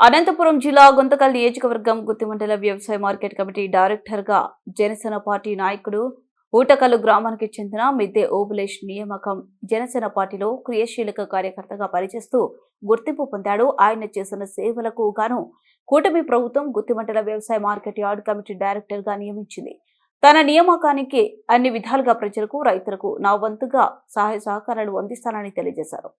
అనంతపురం జిల్లా గుంతకల్ నియోజకవర్గం గుత్తిమండల వ్యవసాయ మార్కెట్ కమిటీ డైరెక్టర్గా జనసేన పార్టీ నాయకుడు ఊటకల్లు గ్రామానికి చెందిన మిద్దె ఓబులేష్ నియామకం జనసేన పార్టీలో క్రియాశీలక కార్యకర్తగా పనిచేస్తూ గుర్తింపు పొందాడు. ఆయన చేసిన సేవలకు గాను కూటమి ప్రభుత్వం గుత్తిమండల వ్యవసాయ మార్కెట్ యార్డ్ కమిటీ డైరెక్టర్గా నియమించింది. తన నియామకానికి అన్ని విధాలుగా ప్రజలకు రైతులకు నా వంతుగా సహాయ సహకారాలు అందిస్తానని తెలియజేశారు.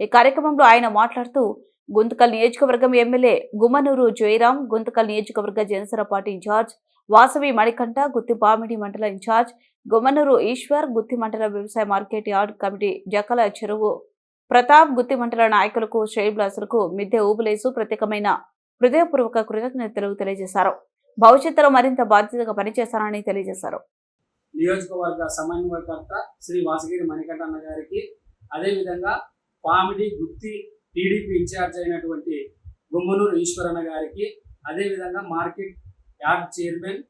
ఈ కార్యక్రమంలో ఆయన మాట్లాడుతూ గుంతకల్ నియోజకవర్గం ఎమ్మెల్యే గుమ్మనూరు జయరాం గుంతకల్ నియోజకవర్గ జనసేన పార్టీ ఇన్ఛార్జ్ వాసవి మణికంఠ గుత్తిపామిడి మండల ఇన్ఛార్జ్ గుమ్మనూరు ఈశ్వర్ గుత్తి మండల వ్యవసాయ మార్కెట్ యార్డ్ కమిటీ జకల చెరువు ప్రతాప్ గుత్తి మండల నాయకులకు శ్రేయబ్లాసులకు మిద్దె ఊబులేసు ప్రత్యేకమైన హృదయపూర్వక కృతజ్ఞతలు తెలియజేశారు. భవిష్యత్తులో మరింత బాధ్యతగా పనిచేస్తానని తెలియజేశారు. నియోజకవర్గ సమన్వయకర్త శ్రీ వాసగిరి మణికంఠన్న గారికి అదేవిధంగా పామిడి గుత్తి టీడీపీ ఇన్ఛార్జ్ అయినటువంటి గుమ్మనూరు ఈశ్వరన్న గారికి అదేవిధంగా market yard chairman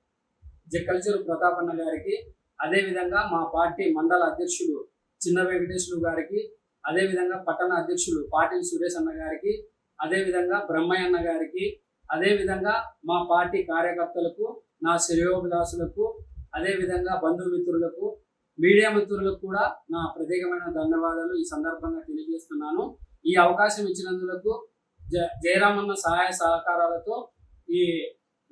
Jakkalacheru Prathapanna గారికి అదేవిధంగా మా పార్టీ మండల అధ్యక్షులు చిన్న వెంకటేశ్వరు గారికి అదేవిధంగా పట్టణ అధ్యక్షులు పాటిల్ సురేష్ అన్న గారికి అదేవిధంగా బ్రహ్మయ్య అన్న గారికి అదేవిధంగా మా పార్టీ కార్యకర్తలకు నా శ్రేయోభిలాసులకు అదేవిధంగా బంధుమిత్రులకు మీడియా మిత్రులకు కూడా నా ప్రత్యేకమైన ధన్యవాదాలు ఈ సందర్భంగా తెలియజేస్తున్నాను. ఈ అవకాశం ఇచ్చినందుకు జ జయరామన్న సహాయ సహకారాలతో ఈ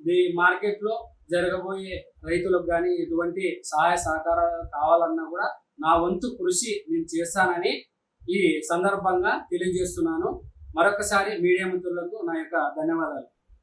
ఈ మార్కెట్లో జరగబోయే రైతులకు కానీ ఎటువంటి సహాయ సహకారాలు కావాలన్నా కూడా నా వంతు కృషి నేను చేస్తానని ఈ సందర్భంగా తెలియజేస్తున్నాను. మరొకసారి మీడియా మిత్రులకు నా యొక్క ధన్యవాదాలు.